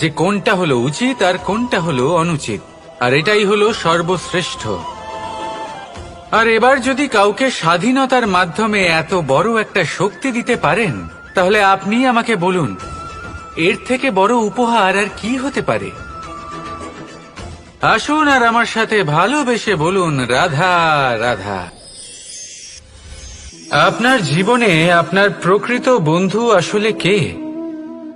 যে কোনটা হলো উচিত আর কোনটা হলো অনুচিত। আর এটাই হলো সর্বশ্রেষ্ঠ। আর এবার যদি কাউকে স্বাধীনতার মাধ্যমে এত বড় একটা শক্তি দিতে পারেন, তাহলে আপনি আমাকে বলুন, এর থেকে বড় উপহার আর কি হতে পারে? আসুন আর আমার সাথে ভালোবেসে বলুন, রাধা রাধা। আপনার জীবনে আপনার প্রকৃত বন্ধু আসলে কে?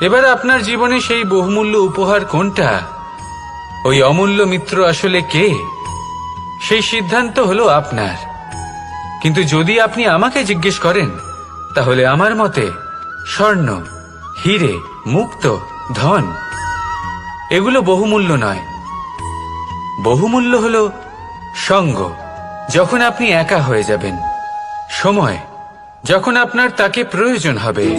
এবার আপনার জীবনে সেই বহুমূল্য উপহার কোনটা? ওই অমূল্য মিত্র আসলে কে? সেই সিদ্ধান্ত হলো আপনার। কিন্তু যদি আপনি আমাকে জিজ্ঞেস করেন, তাহলে আমার মতে স্বর্ণ, হিরে, মুক্ত, ধন, এগুলো বহুমূল্য নয়। বহুমূল্য হল সঙ্গ, যখন আপনি একা হয়ে যাবেন। সময়, যখন আপনার তাকে প্রয়োজন হবে।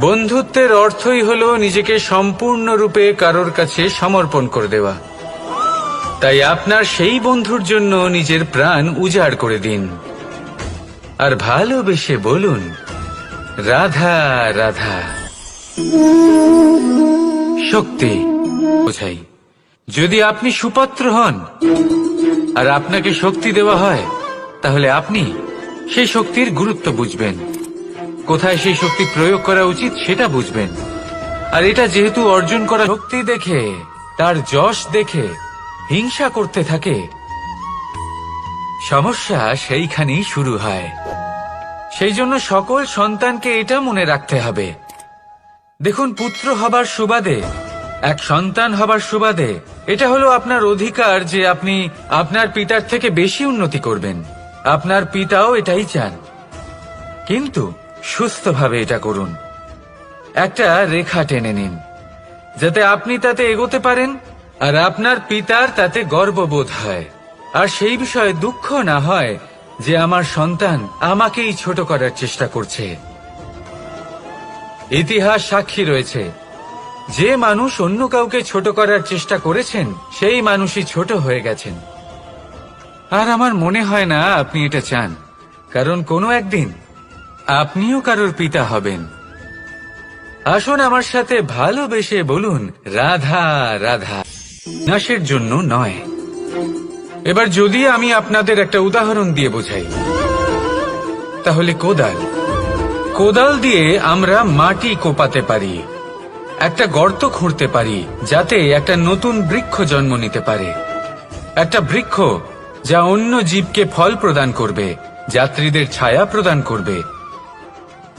বন্ধুত্বের অর্থই হল নিজেকে সম্পূর্ণরূপে কারোর কাছে সমর্পণ করে দেওয়া। তাই আপনার সেই বন্ধুর জন্য নিজের প্রাণ উজাড় করে দিন। আর ভালোবেসে বলুন, রাধা রাধা। শক্তি বোঝাই। যদি আপনি সুপাত্র হন আর আপনাকে শক্তি দেওয়া হয়, তাহলে আপনি সেই শক্তির গুরুত্ব বুঝবেন। কোথায় সেই শক্তি প্রয়োগ করা উচিত সেটা বুঝবেন। আর এটা যেহেতু অর্জন করা শক্তি দেখে, তার যশ দেখে, হিংসা করতে থাকে, সমস্যা সেইখানেই শুরু হয়। সেই জন্য সকল সন্তানকে এটা মনে রাখতে হবে। দেখুন, পুত্র হবার সুবাদে, এক সন্তান হবার সুবাদে, এটা হলো আপনার অধিকার যে আপনি আপনার পিতার থেকে বেশি উন্নতি করবেন। আপনার পিতাও এটাই চান। কিন্তু সুস্থভাবে এটা করুন। একটা রেখা টেনে নিন, যাতে আপনি তাতে এগোতে পারেন আর আপনার পিতার তাতে গর্ববোধ হয়। আর সেই বিষয়ে দুঃখ না হয় যে আমার সন্তান আমাকেই ছোট করার চেষ্টা করছে। ইতিহাস সাক্ষী রয়েছে, যে মানুষ অন্য কাউকে ছোট করার চেষ্টা করেছেন, সেই মানুষই ছোট হয়ে গেছেন। আর আমার মনে হয় না আপনি এটা চান, কারণ কোনো একদিন আপনিও কারোর পিতা হবেন। আসুন আমার সাথে ভালোবেসে বলুন, রাধা রাধা। নাশের জন্য নয়। এবার যদি আমি আপনাদের একটা উদাহরণ দিয়ে বোঝাই, তাহলে কোদাল। কোদাল দিয়ে আমরা মাটি কোপাতে পারি, একটা গর্ত খুঁড়তে পারি, যাতে একটা নতুন বৃক্ষ জন্ম নিতে পারে। একটা বৃক্ষ যা অন্য জীবকে ফল প্রদান করবে, যাত্রীদের ছায়া প্রদান করবে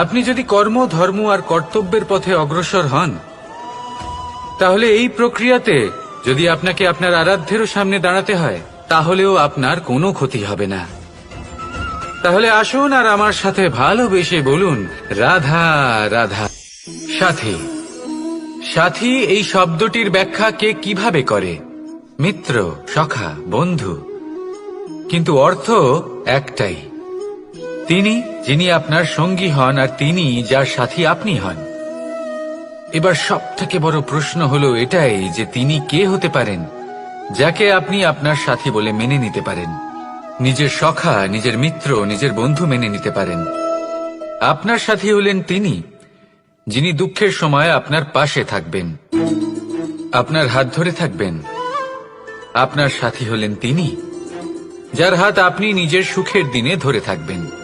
আপনি যদি কর্ম, ধর্ম আর কর্তব্যের পথে অগ্রসর হন, তাহলে এই প্রক্রিয়াতে যদি আপনাকে আপনার আরাধ্যেরও সামনে দাঁড়াতে হয়, তাহলেও আপনার কোনো ক্ষতি হবে না। তাহলে আসুন আর আমার সাথে ভালোবেসে বলুন, রাধা রাধা। সাথী সাথী, এই শব্দটির ব্যাখ্যা কে কীভাবে করে? মিত্র, সখা, বন্ধু। কিন্তু অর্থ একটাই। তিনি যিনি আপনার সঙ্গী হন আর তিনি যার সাথী আপনি হন। এবার সব থেকে বড় প্রশ্ন হলো এটাই যে তিনি কে হতে পারেন, যাকে আপনি আপনার সাথী বলে মেনে নিতে পারেন। নিজের সখা, নিজের মিত্র, নিজের বন্ধু মেনে নিতে পারেন। আপনার সাথী হলেন তিনি, যিনি দুঃখের সময় আপনার পাশে থাকবেন, আপনার হাত ধরে থাকবেন। আপনার সাথী হলেন তিনি, যার হাত আপনি নিজের সুখের দিনে ধরে থাকবেন।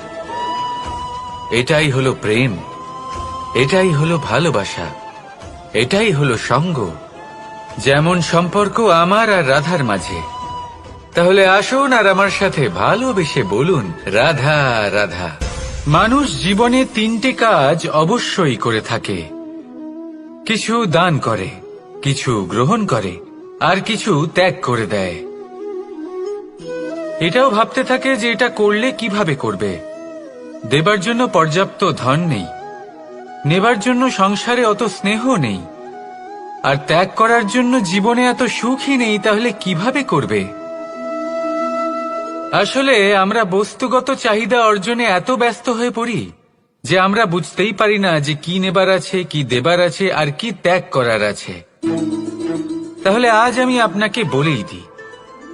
এটাই হলো প্রেম। এটাই হলো ভালোবাসা। এটাই হলো সঙ্গ। যেমন সম্পর্ক আমার আর রাধার মাঝে। তাহলে আসুন আর আমার সাথে ভালোবেসে বলুন, রাধা রাধা। মানুষ জীবনে তিনটে কাজ অবশ্যই করে থাকে। কিছু দান করে, কিছু গ্রহণ করে, আর কিছু ত্যাগ করে দেয়। এটাও ভাবতে থাকে যে এটা করলে কীভাবে করবে। দেবার জন্য পর্যাপ্ত ধন নেই। নেবার জন্য সংসারে অত স্নেহ নেই। আর ত্যাগ করার জন্য জীবনে এত সুখই নেই, তাহলে কীভাবে করবে? আসলে আমরা বস্তুগত চাহিদা অর্জনে এত ব্যস্ত হয়ে পড়ি যে আমরা বুঝতেই পারি না যে কি নেবার আছে, কি দেবার আছে, আর কি ত্যাগ করার আছে। তাহলে আজ আমি আপনাকে বলেই দিই।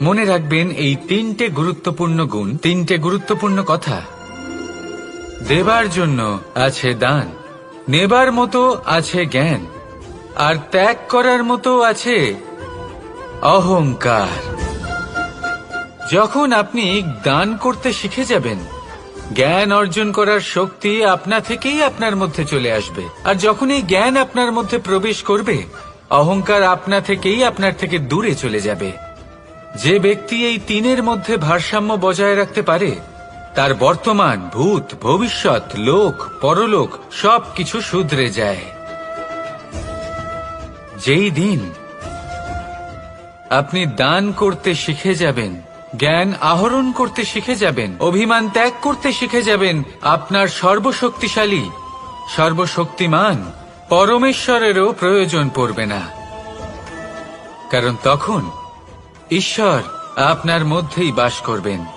মনে রাখবেন, এই তিনটে গুরুত্বপূর্ণ গুণ, তিনটে গুরুত্বপূর্ণ কথা। দেবার জন্য আছে দান, নেবার মতো আছে জ্ঞান, আর ত্যাগ করার মতো আছে অহংকার। যখন আপনি দান করতে শিখে যাবেন, জ্ঞান অর্জন করার শক্তি আপনা থেকেই আপনার মধ্যে চলে আসবে, আর যখন এই জ্ঞান আপনার মধ্যে প্রবেশ করবে, অহংকার আপনা থেকেই আপনার থেকে দূরে চলে যাবে। যে ব্যক্তি এই তিনের মধ্যে ভারসাম্য বজায় রাখতে পারে তার বর্তমান ভূত, ভবিষ্যৎ, লোক, পরলোক সব কিছু শুধরে যায়। যেই দিন আপনি দান করতে শিখে যাবেন, জ্ঞান আহরণ করতে শিখে যাবেন, অভিমান ত্যাগ করতে শিখে যাবেন, আপনার সর্বশক্তিশালী, সর্বশক্তিমান পরমেশ্বরেরও প্রয়োজন পড়বে না। কারণ তখন ঈশ্বর আপনার মধ্যেই বাস করবেন।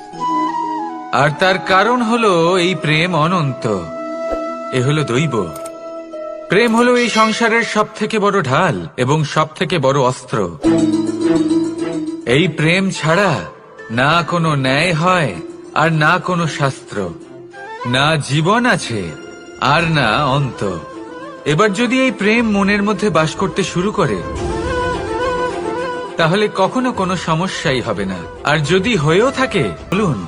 আর তার কারণ হলো এই প্রেম অনন্ত। এ হলো দৈব। প্রেম হলো এই সংসারের সব থেকে বড় ঢাল এবং সব থেকে বড় অস্ত্র। এই প্রেম ছাড়া না কোনো ন্যায় হয় আর না কোনো শাস্ত্র। না জীবন আছে আর না অন্ত। এবার যদি এই প্রেম মনের মধ্যে বাস করতে শুরু করে, তাহলে কখনো কোনো সমস্যাই হবে না। আর যদি হয়েও থাকে, বলুন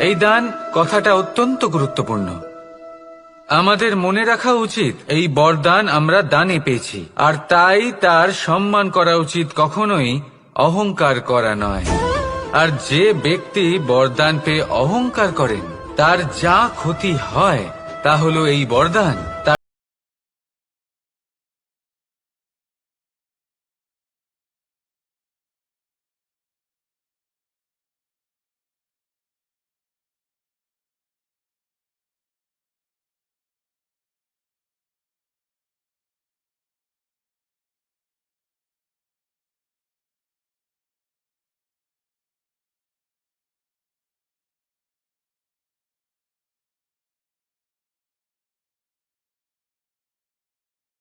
এই দান কথাটা অত্যন্ত গুরুত্বপূর্ণ। আমাদের মনে রাখা উচিত, এই বরদান আমরা দানে পেয়েছি, আর তাই তার সম্মান করা উচিত কখনোই অহংকার করা নয়। আর যে ব্যক্তি বরদান পেয়ে অহংকার করেন, তার যা ক্ষতি হয়, তা হলো এই বরদান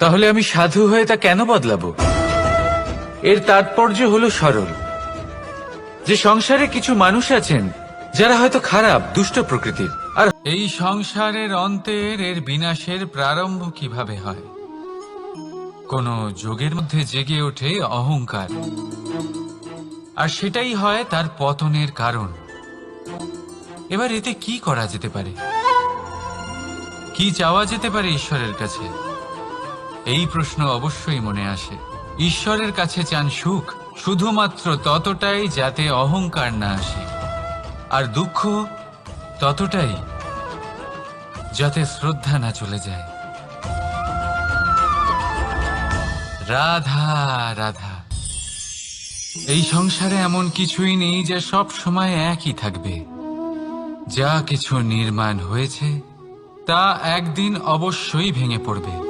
তাহলে আমি সাধু হয়ে তা কেন বদলাবো? এর তাৎপর্য হলো সরল। যে সংসারে কিছু মানুষ আছেন, যারা হয়তো খারাপ, দুষ্ট প্রকৃতির। আর এই সংসারের অন্তের এর বিনাশের প্রারম্ভ কীভাবে হয়? কোন যোগের মধ্যে জেগে ওঠে অহংকার। আর সেটাই হয় তার পতনের কারণ। এবার এতে কি করা যেতে পারে? কি চাওয়া যেতে পারে ঈশ্বরের কাছে? এই প্রশ্ন অবশ্যই মনে আসে। ঈশ্বরের কাছে চান সুখ, শুধুমাত্র ততটাই যাতে অহংকার না আসে। আর দুঃখ ততটাই যাতে শ্রদ্ধা না চলে যায়। রাধা রাধা। এই সংসারে এমন কিছুই নেই যে সব সময় একই থাকবে। যা কিছু নির্মাণ হয়েছে, তা একদিন অবশ্যই ভেঙে পড়বে।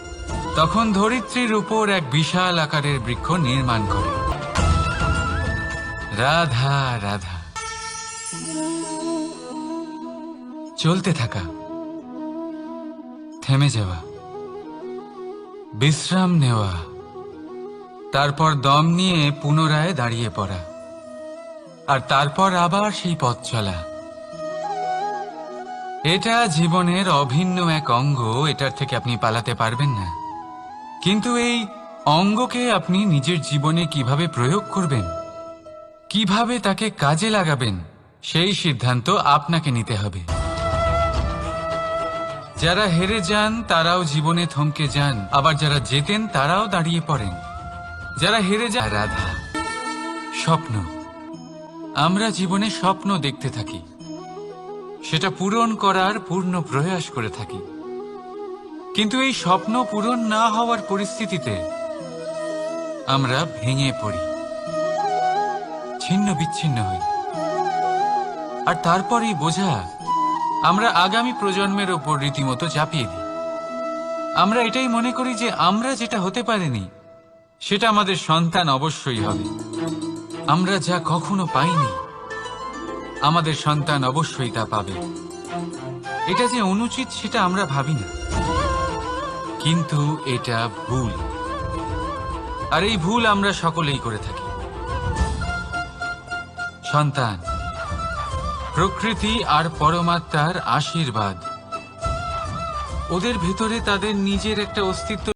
তখন ধরিত্রীর উপর এক বিশাল আকারের বৃক্ষ নির্মাণ করে। রাধা রাধা। চলতে থাকা। থেমে যাওয়া। বিশ্রাম নেওয়া। তারপর দম নিয়ে পুনরায় দাঁড়িয়ে পড়া। আর তারপর আবার সেই পথ চলা। এটা জীবনের অভিন্ন এক অঙ্গ, এটার থেকে আপনি পালাতে পারবেন না। কিন্তু এই অঙ্গকে আপনি নিজের জীবনে কীভাবে প্রয়োগ করবেন? কীভাবে তাকে কাজে লাগাবেন? সেই সিদ্ধান্ত আপনাকে নিতে হবে। যারা হেরে যান, তারাও জীবনে থমকে যান। আবার যারা জেতেন, তারাও দাঁড়িয়ে পড়েন। যারা হেরে যান রাধা, স্বপ্ন। আমরা জীবনে স্বপ্ন দেখতে থাকি। সেটা পূরণ করার পূর্ণ প্রয়াস করে থাকি। কিন্তু এই স্বপ্ন পূরণ না হওয়ার পরিস্থিতিতে আমরা ভেঙে পড়ি। ছিন্ন বিচ্ছিন্ন হই। আর তারপরেই বোঝা, আমরা আগামী প্রজন্মের ওপর রীতিমতো চাপিয়ে দিই। আমরা এটাই মনে করি যে আমরা যেটা হতে পারিনি, সেটা আমাদের সন্তান অবশ্যই হবে। আমরা যা কখনো পাইনি, আমাদের সন্তান অবশ্যই তা পাবে। এটা যে অনুচিত, সেটা আমরা ভাবি না কিন্তু এটা ভুল। আর এই ভুল আমরা সকলেই করে থাকি। সন্তান, প্রকৃতি আর পরমাত্মার আশীর্বাদ। ওদের ভেতরে তাদের নিজের একটা অস্তিত্ব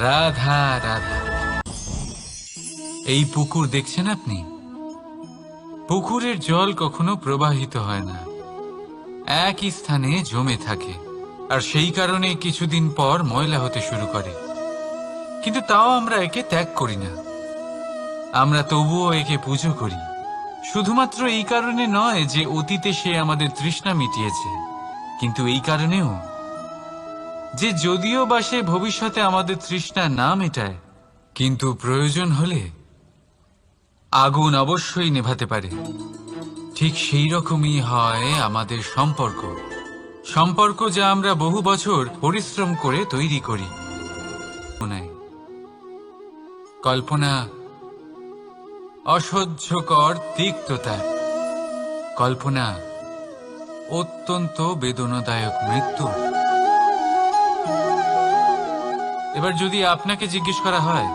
রাধা রাধা। এই পুকুর দেখছেন আপনি? পুকুরের জল কখনো প্রবাহিত হয় না। একই স্থানে জমে থাকে, আর সেই কারণে কিছুদিন পর ময়লা হতে শুরু করে। কিন্তু তাও আমরা একে ত্যাগ করি না। আমরা তবুও একে পুজো করি। শুধুমাত্র এই কারণে নয় যে অতীতে সে আমাদের তৃষ্ণা মিটিয়েছে। কিন্তু এই কারণেও যে যদিও বা সে ভবিষ্যতে আমাদের তৃষ্ণা না মেটায় কিন্তু প্রয়োজন হলে আগুন অবশ্যই নেভাতে পারে। ঠিক সেই রকমই হয় আমাদের সম্পর্ক। সম্পর্ক যা আমরা বহু বছর পরিশ্রম করে তৈরি করি। কল্পনা অসহ্যকর তিক্ততা। কল্পনা অত্যন্ত বেদনাদায়ক মৃত্যু। এবার যদি আপনাকে জিজ্ঞেস করা হয়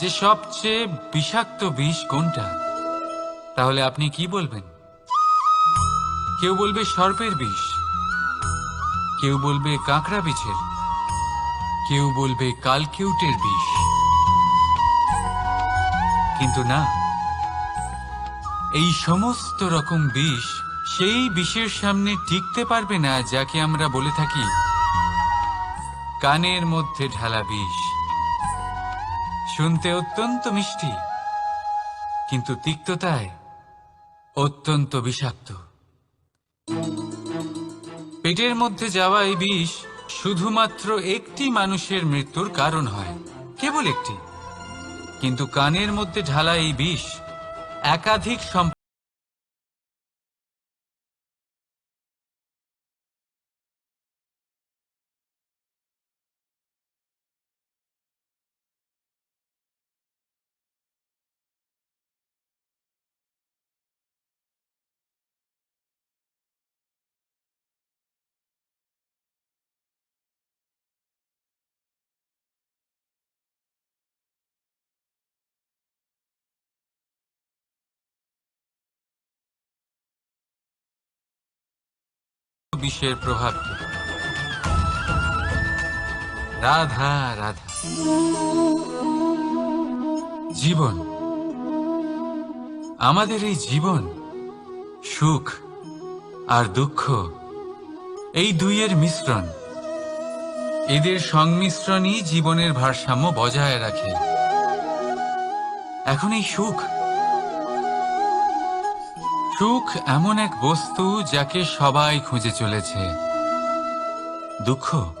যে সবচেয়ে বিষাক্ত বিষ কোনটা, তাহলে আপনি কি বলবেন? কেউ বলবে সর্পের বিষ, কেউ বলবে কাঁকড়া বিছের কেউ বলবে কালকিউটের বিষ। কিন্তু না, এই সমস্ত রকম বিষ সেই বিষের সামনে টিকতে পারবে না, যাকে আমরা বলে থাকি কানের মধ্যে ঢালা বিষ। শুনতে অত্যন্ত মিষ্টি, কিন্তু তিক্ততায় অত্যন্ত বিষাক্ত। পেটের মধ্যে যাওয়া এই বিষ শুধুমাত্র একটি মানুষের মৃত্যুর কারণ হয়, কেবল একটি। কিন্তু কানের মধ্যে ঢালা এই বিষ একাধিক সম্প বিষের প্রভাব রাধা রাধা। জীবন। আমাদের এই জীবন সুখ আর দুঃখ, এই দুইয়ের মিশ্রণ। এদের সংমিশ্রণই জীবনের ভারসাম্য বজায় রাখে। এখন এই সুখ সুখ এমন এক বস্তু যাকে সবাই খুঁজে চলেছে। দুঃখ,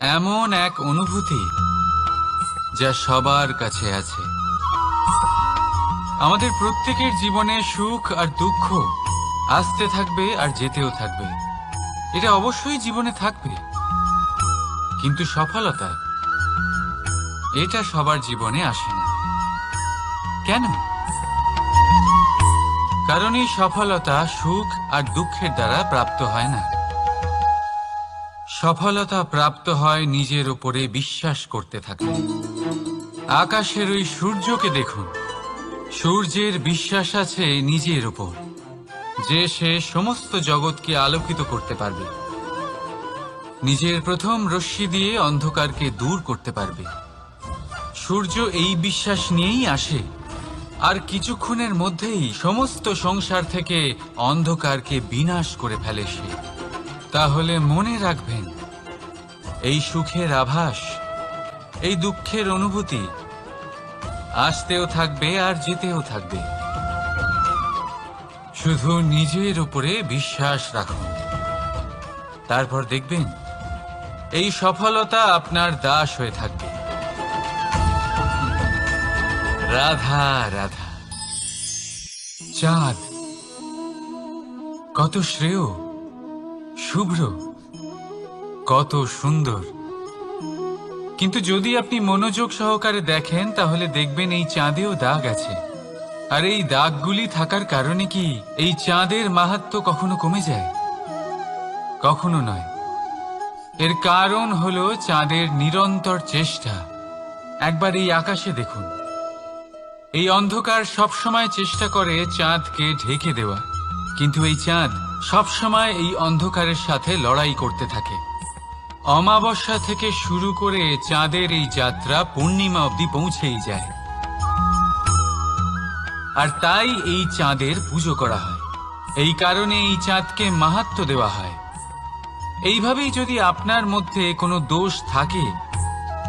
এমন এক অনুভূতি যা সবার কাছে আছে। আমাদের প্রত্যেকের জীবনে সুখ আর দুঃখ আসতে থাকবে আর যেতেও থাকবে। এটা অবশ্যই জীবনে থাকবে। কিন্তু সফলতা এটা সবার জীবনে আসে না। কেন? কারণ এই সফলতা সুখ আর দুঃখের দ্বারা প্রাপ্ত হয় না। সফলতা প্রাপ্ত হয় নিজের উপরে বিশ্বাস করতে থাকলে আকাশের ওই সূর্যকে দেখুন। সূর্যের বিশ্বাস আছে নিজের উপর, যে সে সমস্ত জগৎকে আলোকিত করতে পারবে। নিজের প্রথম রশ্মি দিয়ে অন্ধকারকে দূর করতে পারবে। সূর্য এই বিশ্বাস নিয়েই আসে। আর কিছুক্ষণের মধ্যেই সমস্ত সংসার থেকে অন্ধকারকে বিনাশ করে ফেলে সে। তাহলে মনে রাখবেন, এই সুখের আভাস, এই দুঃখের অনুভূতি আসতেও থাকবে আর যেতেও থাকবে। শুধু নিজের উপরে বিশ্বাস রাখুন। তারপর দেখবেন, এই সফলতা আপনার দাস হয়ে থাকবে। রাধা রাধা। চাঁদ, কত শ্রেয়, শুভ্র, কত সুন্দর। কিন্তু যদি আপনি মনোযোগ সহকারে দেখেন, তাহলে দেখবেন এই চাঁদেও দাগ আছে। আর এই দাগগুলি থাকার কারণে কি এই চাঁদের মাহাত্ম কখনো কমে যায়? কখনো নয়। এর কারণ হলো চাঁদের নিরন্তর চেষ্টা। একবার এই আকাশে দেখুন। এই অন্ধকার সবসময় চেষ্টা করে চাঁদকে ঢেকে দেওয়া। কিন্তু এই চাঁদ সবসময় এই অন্ধকারের সাথে লড়াই করতে থাকে। অমাবস্যা থেকে শুরু করে চাঁদের এই যাত্রা পূর্ণিমা অবধি পৌঁছেই যায়। আর তাই এই চাঁদের পুজো করা হয়। এই কারণে এই চাঁদকে মাহাত্ম দেওয়া হয়। এইভাবেই যদি আপনার মধ্যে কোনো দোষ থাকে,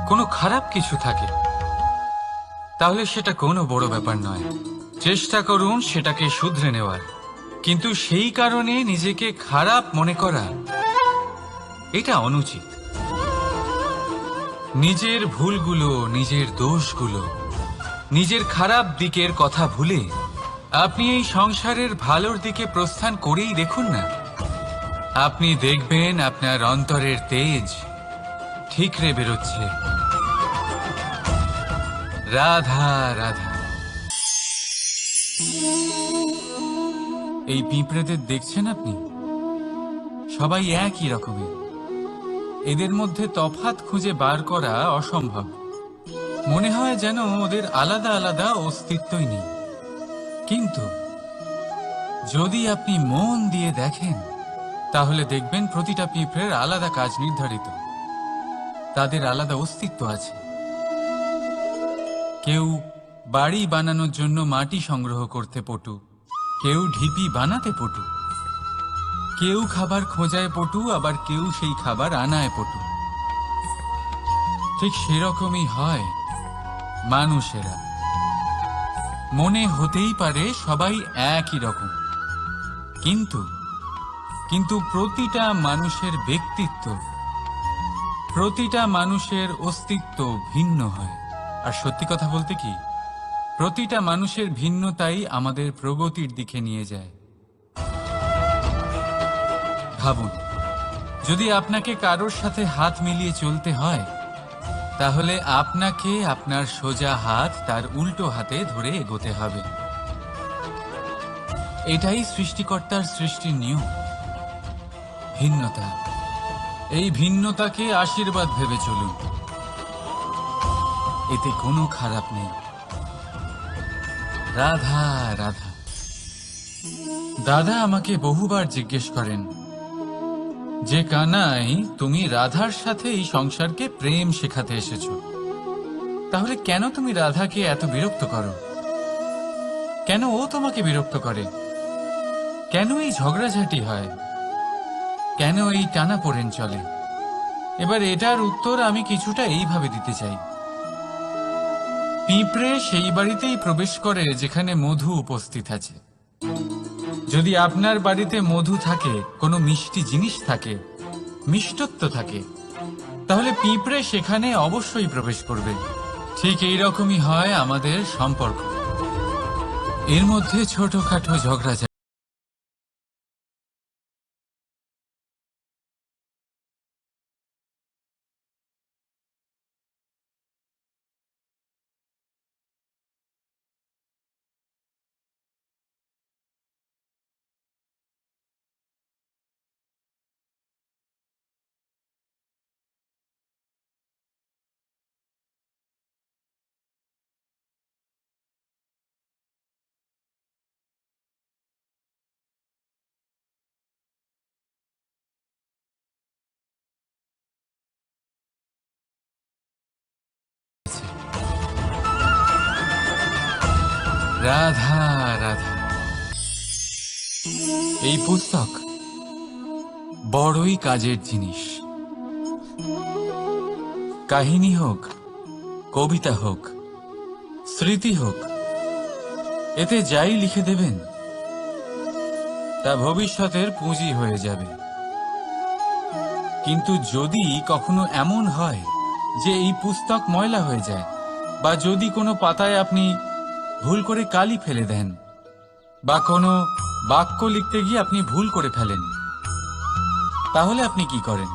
কোনো খারাপ কিছু থাকে তাহলে সেটা কোনো বড় ব্যাপার নয়। চেষ্টা করুন সেটাকে শুধরে নেওয়ার। কিন্তু সেই কারণে নিজেকে খারাপ মনে করা, এটা অনুচিত। নিজের ভুলগুলো, নিজের দোষগুলো, নিজের খারাপ দিকের কথা ভুলে আপনি এই সংসারের ভালোর দিকে প্রস্থান করেই দেখুন না। আপনি দেখবেন আপনার অন্তরের তেজ ঠিকরে বেরোচ্ছে। রাধা রাধা। এই পিঁপড়েদের দেখছেন আপনি? সবাই একই রকমের। এদের মধ্যে তফাত খুঁজে বার করা অসম্ভব। মনে হয় যেন ওদের আলাদা আলাদা অস্তিত্বই নেই। কিন্তু যদি আপনি মন দিয়ে দেখেন, তাহলে দেখবেন প্রতিটা পিঁপড়ের আলাদা কাজ নির্ধারিত। তাদের আলাদা অস্তিত্ব আছে। কেউ বাড়ি বানানোর জন্য মাটি সংগ্রহ করতে পটু। কেউ ঢিপি বানাতে পটু। কেউ খাবার খোঁজায় পটু, আবার কেউ সেই খাবার আনায় পটু। ঠিক সেরকমই হয় মানুষেরা। মনে হতেই পারে সবাই একই রকম। কিন্তু কিন্তু প্রতিটা মানুষের ব্যক্তিত্ব, প্রতিটা মানুষের অস্তিত্ব ভিন্ন হয়। আর সত্যি কথা বলতে কি, প্রতিটা মানুষের ভিন্নতাই আমাদের প্রগতির দিকে নিয়ে যায়। ভাবুন, যদি আপনাকে কারোর সাথে হাত মিলিয়ে চলতে হয়, তাহলে আপনাকে আপনার সোজা হাত তার উল্টো হাতে ধরে এগোতে হবে। এটাই সৃষ্টিকর্তার সৃষ্টির নিয়ম। ভিন্নতা, এই ভিন্নতাকে আশীর্বাদ ভেবে চলুন। এতে কোনো খারাপ নেই। রাধা রাধা। দাদা আমাকে বহুবার জিজ্ঞেস করেন, যে কানাই, তুমি রাধার সাথে এই সংসারকে প্রেম শেখাতে এসেছ। তাহলে কেন তুমি রাধাকে এত বিরক্ত করো? কেন ও তোমাকে বিরক্ত করে? কেন এই ঝগড়াঝাটি হয়? কেন এই টানা পড়েন চলে? এবার এটার উত্তর আমি কিছুটা এইভাবে দিতে চাই। পিঁপড়ে সেই বাড়িতেই প্রবেশ করে যেখানে মধু উপস্থিত আছে। যদি আপনার বাড়িতে মধু থাকে, কোনো মিষ্টি জিনিস থাকে, মিষ্টত্ব থাকে, তাহলে পিঁপড়ে সেখানে অবশ্যই প্রবেশ করবে। ঠিক এই রকমই হয় আমাদের সম্পর্ক। এর মধ্যে ছোটখাটো ঝগড়া পুস্তক। বড়ই কাজের জিনিস। কাহিনী হোক, কবিতা হোক, স্মৃতি হোক, এতে যাই লিখে দেবেন, তা ভবিষ্যতের পুঁজি হয়ে যাবে। কিন্তু যদি কখনো এমন হয় যে এই পুস্তক ময়লা হয়ে যায়, বা যদি কোনো পাতায় আপনি ভুল করে কালি ফেলে দেন, বা কোনো বাক্য লিখতে গিয়ে আপনি ভুল করে ফেলেন। তাহলে আপনি কি করেন?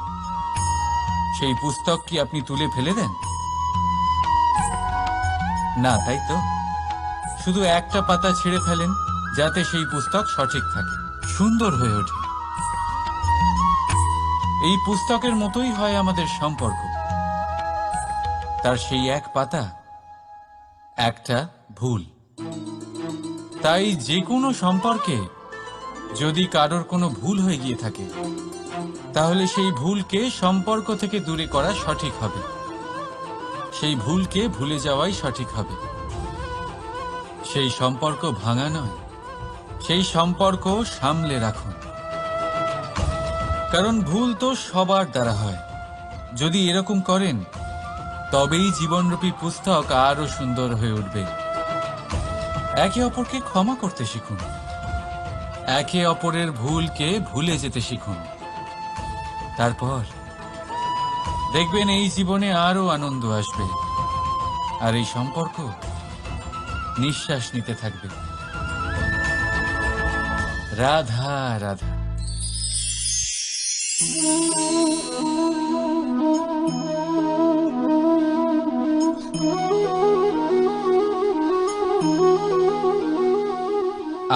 সেই পুস্তক কি আপনি তুলে ফেলে দেন? না, তাই তো। শুধু একটা পাতা ছেড়ে ফেলেন, যাতে সেই পুস্তক সঠিক থাকে, সুন্দর হয়ে ওঠে। এই পুস্তকের মতোই হয় আমাদের সম্পর্ক। তার সেই এক পাতা, একটা ভুল। তাই যে কোনো সম্পর্কে যদি কারোর কোনো ভুল হয়ে গিয়ে থাকে, তাহলে সেই ভুলকে সম্পর্ক থেকে দূরে করা সঠিক হবে। সেই ভুলকে ভুলে যাওয়াই সঠিক হবে। সেই সম্পর্ক ভাঙা নয়, সেই সম্পর্ক সামলে রাখুন। কারণ ভুল তো সবার দ্বারা হয়। যদি এরকম করেন, তবেই জীবনরূপী পুস্তক আরও সুন্দর হয়ে উঠবে। একে অপরকে ক্ষমা করতে শিখুন। একে অপরের ভুলকে ভুলে যেতে শিখুন। তারপর দেখবেন এই জীবনে আরও আনন্দ আসবে আর এই সম্পর্ক নিঃশ্বাস নিতে থাকবে। রাধা রাধা।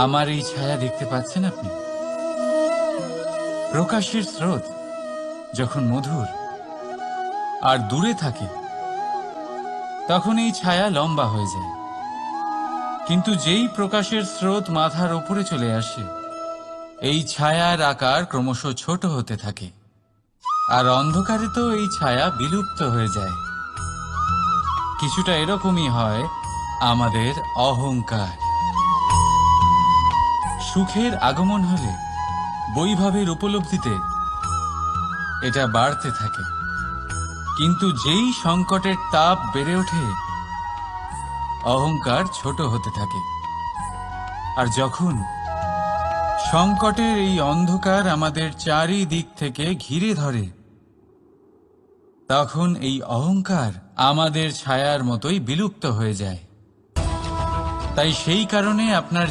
আমার এই ছায়া দেখতে পাচ্ছেন আপনি? প্রকাশের স্রোত, যখন মধুর আর দূরে থাকে, তখন এই ছায়া লম্বা হয়ে যায়। কিন্তু যেই প্রকাশের স্রোত মাথার ওপরে চলে আসে, এই ছায়ার আকার ক্রমশ ছোট হতে থাকে, আর অন্ধকারে তো এই ছায়া বিলুপ্ত হয়ে যায়। কিছুটা এরকমই হয় আমাদের অহংকার। সুখের আগমন হলে বৈভবের উপলব্ধিতে এটা বাড়তে থাকে। কিন্তু যেই সংকটের তাপ বেড়ে ওঠে, অহংকার ছোট হতে থাকে। আর যখন সংকটের এই অন্ধকার আমাদের চারিদিক থেকে ঘিরে ধরে, তখন এই অহংকার আমাদের ছায়ার মতোই বিলুপ্ত হয়ে যায়। তাই সেই কারণে আপনার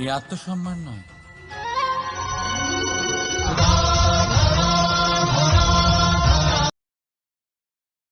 এই আত্মসম্মান নয়।